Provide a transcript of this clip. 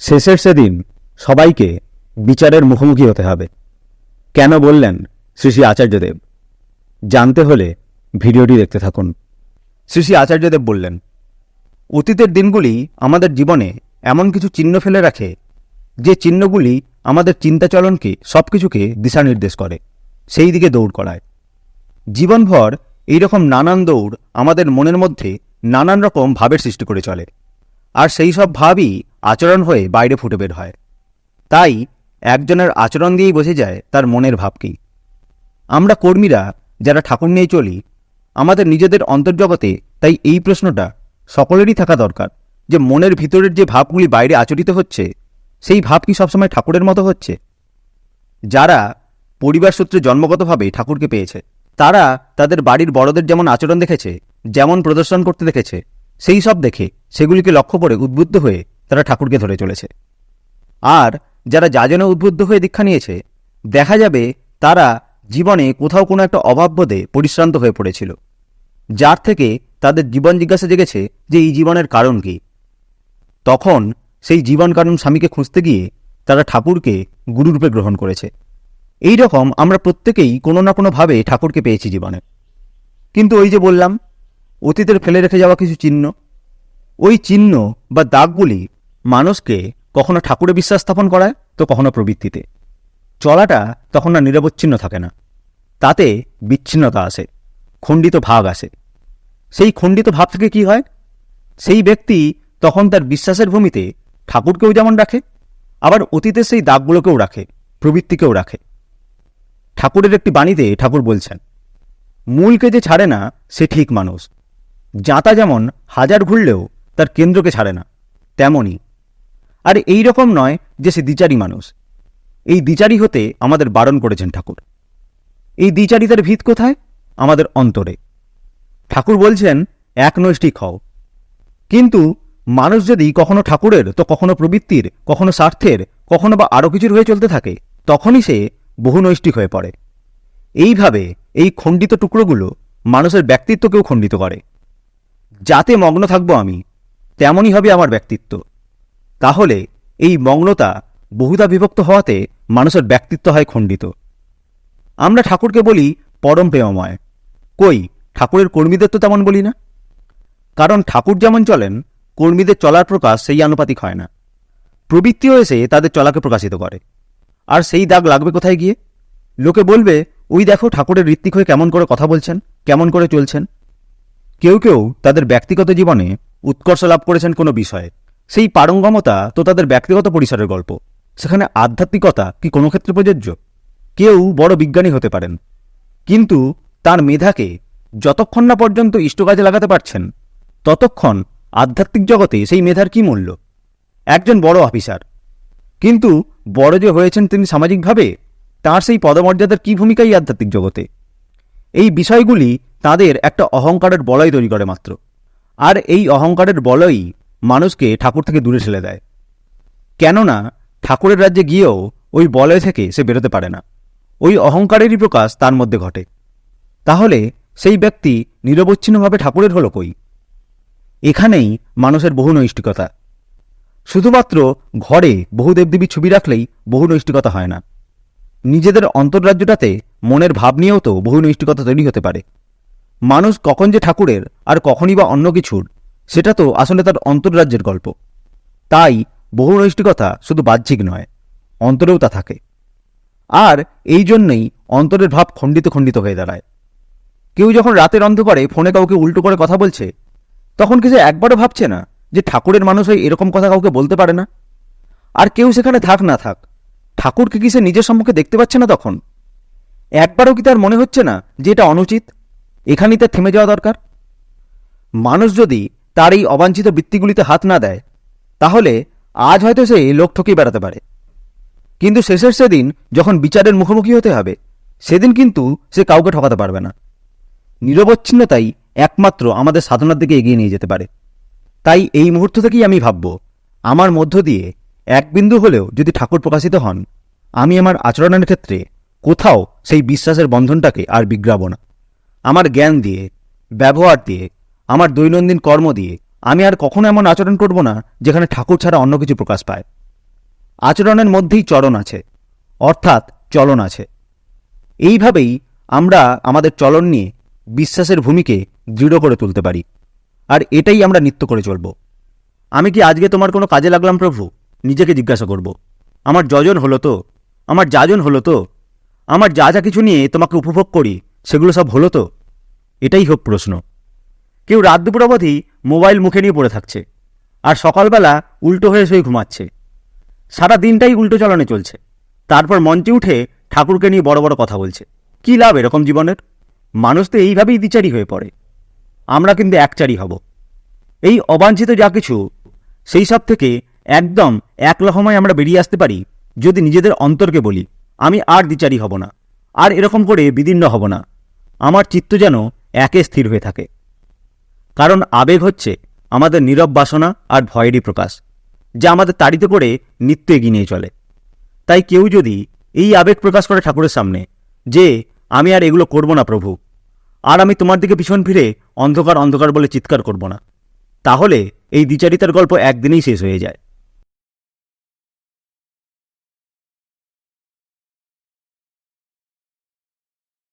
শেষের সেদিন সবাইকে বিচারের মুখোমুখি হতে হবে। কেন বললেন শ্রী শ্রী আচার্যদেব? জানতে হলে ভিডিওটি দেখতে থাকুন। শ্রী শ্রী আচার্যদেব বললেন, অতীতের দিনগুলি আমাদের জীবনে এমন কিছু চিহ্ন ফেলে রাখে, যে চিহ্নগুলি আমাদের চিন্তাচলনকে সব কিছুকে দিশা নির্দেশ করে, সেই দিকে দৌড় করায়। জীবনভর এইরকম নানান দৌড় আমাদের মনের মধ্যে নানান রকম ভাবের সৃষ্টি করে চলে। আর সেই সব ভাবই আচরণ হয়ে বাইরে ফুটে বের হয়। তাই একজনের আচরণ দিয়েই বোঝা যায় তার মনের ভাব কি। আমরা কর্মীরা যারা ঠাকুর নিয়ে চলি, আমাদের নিজেদের অন্তর্জগতে তাই এই প্রশ্নটা সকলেরই থাকা দরকার যে মনের ভিতরের যে ভাবগুলি বাইরে আচরিত হচ্ছে, সেই ভাব কি সবসময় ঠাকুরের মতো হচ্ছে? যারা পরিবার সূত্রে জন্মগতভাবে ঠাকুরকে পেয়েছে, তারা তাদের বাড়ির বড়দের যেমন আচরণ দেখেছে, যেমন প্রদর্শন করতে দেখেছে, সেই সব দেখে সেগুলিকে লক্ষ্য করে উদ্বুদ্ধ হয়ে তারা ঠাকুরকে ধরে চলেছে। আর যারা যাজনে উদ্বুদ্ধ হয়ে দীক্ষা নিয়েছে, দেখা যাবে তারা জীবনে কোথাও কোনো একটা অভাববোধে পরিশ্রান্ত হয়ে পড়েছিল, যার থেকে তাদের জীবন জিজ্ঞাসা জেগেছে যে এই জীবনের কারণ কি। তখন সেই জীবন কারণ স্বামীকে খুঁজতে গিয়ে তারা ঠাকুরকে গুরুরূপে গ্রহণ করেছে। এই রকম আমরা প্রত্যেকেই কোনো না কোনোভাবে ঠাকুরকে পেয়েছি জীবনে। কিন্তু ওই যে বললাম, অতীতের ফেলে রেখে যাওয়া কিছু চিহ্ন, ওই চিহ্ন বা দাগগুলি মানুষকে কখনো ঠাকুরে বিশ্বাস স্থাপন করায় তো কখনো প্রবৃত্তিতে। চলাটা তখন আর নিরবচ্ছিন্ন থাকে না। তাতে বিচ্ছিন্নতা আসে, খণ্ডিত ভাগ আসে। সেই খণ্ডিত ভাব থেকে কি হয়? সেই ব্যক্তি তখন তার বিশ্বাসের ভূমিতে ঠাকুরকেও যেমন রাখে, আবার অতীতের সেই দাগগুলোকেও রাখে, প্রবৃত্তিকেও রাখে। ঠাকুরের একটি বাণীতে ঠাকুর বলছেন, মূলকে যে ছাড়ে না, সে ঠিক মানুষ। যাঁতা যেমন হাজার ঘুরলেও তার কেন্দ্রকে ছাড়ে না তেমনই আর এই রকম নয় যে সে দ্বিচারী মানুষ। এই দ্বিচারী হতে আমাদের বারণ করেছেন ঠাকুর। এই দ্বিচারিতার ভিত কোথায়? আমাদের অন্তরে। ঠাকুর বলছেন, এক নৈষ্ঠিক হও কিন্তু মানুষ যদি কখনো ঠাকুরের, তো কখনো প্রবৃত্তির, কখনো স্বার্থের, কখনো বা আরও কিছুর হয়ে চলতে থাকে, তখনই সে বহুনৈষ্ঠিক হয়ে পড়ে। এইভাবে এই খণ্ডিত টুকরোগুলো মানুষের ব্যক্তিত্বকেও খণ্ডিত করে। যাতে মগ্ন থাকব আমি, তেমনই হবে আমার ব্যক্তিত্ব। তাহলে এই মগ্নতা বহুধা বিভক্ত হওয়াতে মানুষের ব্যক্তিত্ব হয় খণ্ডিত। আমরা ঠাকুরকে বলি পরম প্রেমময়। কই, ঠাকুরের কর্মীদের তো তেমন বলি না। কারণ ঠাকুর যেমন চলেন, কর্মীদের চলার প্রকাশ সেই আনুপাতিক হয় না। প্রবৃত্তিও এসে তাদের চলাকে প্রকাশিত করে। আর সেই দাগ লাগবে কোথায় গিয়ে? লোকে বলবে, ওই দেখো ঠাকুরের ঋত্বিক হয়ে কেমন করে কথা বলছেন, কেমন করে চলছেন। কেউ কেউ তাদের ব্যক্তিগত জীবনে উৎকর্ষ লাভ করেছেন কোনো বিষয়ে। সেই পারঙ্গমতা তো তাদের ব্যক্তিগত পরিসরের গল্প। সেখানে আধ্যাত্মিকতা কি কোনো ক্ষেত্রে প্রযোজ্য? কেউ বড় বিজ্ঞানী হতে পারেন। কিন্তু তার মেধাকে যতক্ষণ না পর্যন্ত ইষ্টকাজে লাগাতে পারছেন, ততক্ষণ আধ্যাত্মিক জগতে সেই মেধার কি মূল্য? একজন বড় অফিসার। কিন্তু বড় যে হয়েছেন তিনি সামাজিকভাবে, তার সেই পদমর্যাদার কি ভূমিকা এই আধ্যাত্মিক জগতে? এই বিষয়গুলি তাদের একটা অহংকারের বলয় তৈরি করে মাত্র। আর এই অহংকারের বলয়ই মানুষকে ঠাকুর থেকে দূরে ঠেলে দেয়। কেননা, ঠাকুরের রাজ্যে গিয়েও ওই বলয় থেকে সে বেরোতে পারে না। ওই অহংকারেরই প্রকাশ তার মধ্যে ঘটে। তাহলে সেই ব্যক্তি নিরবচ্ছিন্নভাবে ঠাকুরের হলো কই? এখানেই মানুষের বহু নৈষ্টিকতা শুধুমাত্র ঘরে বহু দেবদেবীর ছবি রাখলেই বহু নৈষ্টিকতা হয় না। নিজেদের অন্তর্রাজ্যটাতে মনের ভাব নিয়েও তো বহু নৈষ্টিকতা তৈরি হতে পারে। মানুষ কখন যে ঠাকুরের আর কখনই বা অন্য কিছুর সেটা তো আসলে তার অন্তর্রাজ্যের গল্প। তাই বহু নৈষ্টিকতা শুধু বাহ্যিক নয়, অন্তরেও তা থাকে। আর এই জন্যই অন্তরের ভাব খণ্ডিত খণ্ডিত হয়ে দাঁড়ায়। কেউ যখন রাতের অন্ধকারে ফোনে কাউকে উল্টো করে কথা বলছে, তখন কিছু একবারও ভাবছে না যে ঠাকুরের মানুষ হয়ে এরকম কথা কাউকে বলতে পারে না? আর কেউ সেখানে থাক না থাক, ঠাকুরকে কি সে নিজের সম্মুখে দেখতে পাচ্ছে না তখন? একবারও কি তার মনে হচ্ছে না যে এটা অনুচিত? এখানেই তার থেমে যাওয়া দরকার? মানুষ যদি তার এই অবাঞ্ছিত বৃত্তিগুলিতে হাত না দেয়, তাহলে আজ হয়তো সে লোক ঠকিয়ে বেড়াতে পারে। কিন্তু শেষের সেদিন যখন বিচারের মুখোমুখি হতে হবে, সেদিন কিন্তু সে কাউকে ঠকাতে পারবে না। নিরবচ্ছিন্নতাই একমাত্র আমাদের সাধনার দিকে এগিয়ে নিয়ে যেতে পারে। তাই এই মুহূর্ত থেকেই আমি ভাবব, আমার মধ্য দিয়ে এক বিন্দু হলেও যদি ঠাকুর প্রকাশিত হন, আমি আমার আচরণের ক্ষেত্রে কোথাও সেই বিশ্বাসের বন্ধনটাকে আর বিগ্রাব না। আমার জ্ঞান দিয়ে, ব্যবহার দিয়ে আমার দৈনন্দিন কর্ম দিয়ে আমি আর কখনো এমন আচরণ করব না যেখানে ঠাকুর ছাড়া অন্য কিছু প্রকাশ পায়। আচরণের মধ্যেই চরণ আছে, অর্থাৎ চলন আছে। এইভাবেই আমরা আমাদের চলন নিয়ে বিশ্বাসের ভূমিকে দৃঢ় করে তুলতে পারি, আর এটাই আমরা নিত্য করে চলব। আমি কি আজকে তোমার কোনো কাজে লাগলাম প্রভু? নিজেকে জিজ্ঞাসা করব। আমার যজন হলো তো, আমার যাজন হলো তো, আমার যা যা কিছু নিয়ে তোমাকে উপভোগ করি, সেগুলো সব হলো তো? এটাই হোক প্রশ্ন। কেউ রাত দুপুর অবধি মোবাইল মুখে নিয়ে পড়ে থাকছে, আর সকালবেলা উল্টো হয়ে শুয়ে ঘুমাচ্ছে। সারা দিনটাই উল্টো চলনে চলছে। তারপর মঞ্চে উঠে ঠাকুরকে নিয়ে বড় বড় কথা বলছে। কি লাভ এরকম জীবনের? মানুষ তো এইভাবেই দ্বিচারী হয়ে পড়ে। আমরা কিন্তু একচারী হব। এই অবাঞ্ছিত যা কিছু, সেই সব থেকে একদম এক লহমায় আমরা বেরিয়ে আসতে পারি যদি নিজেদের অন্তরকে বলি। আমি আর দ্বিচারী হব না, আর এরকম করে বিদীর্ণ হব না। আমার চিত্ত যেন একে স্থির হয়ে থাকে। কারণ আবেগ হচ্ছে আমাদের নীরব বাসনা আর ভয়েরই প্রকাশ, যা আমাদের তাড়িত করে নিত্য এগিয়ে নিয়ে চলে। তাই কেউ যদি এই আবেগ প্রকাশ করে ঠাকুরের সামনে যে, আমি আর এগুলো করব না প্রভু, আর আমি তোমার দিকে পিছন ফিরে অন্ধকার অন্ধকার বলে চিৎকার করব না, তাহলে এই দ্বিচারিতার গল্প একদিনেই শেষ হয়ে যায়।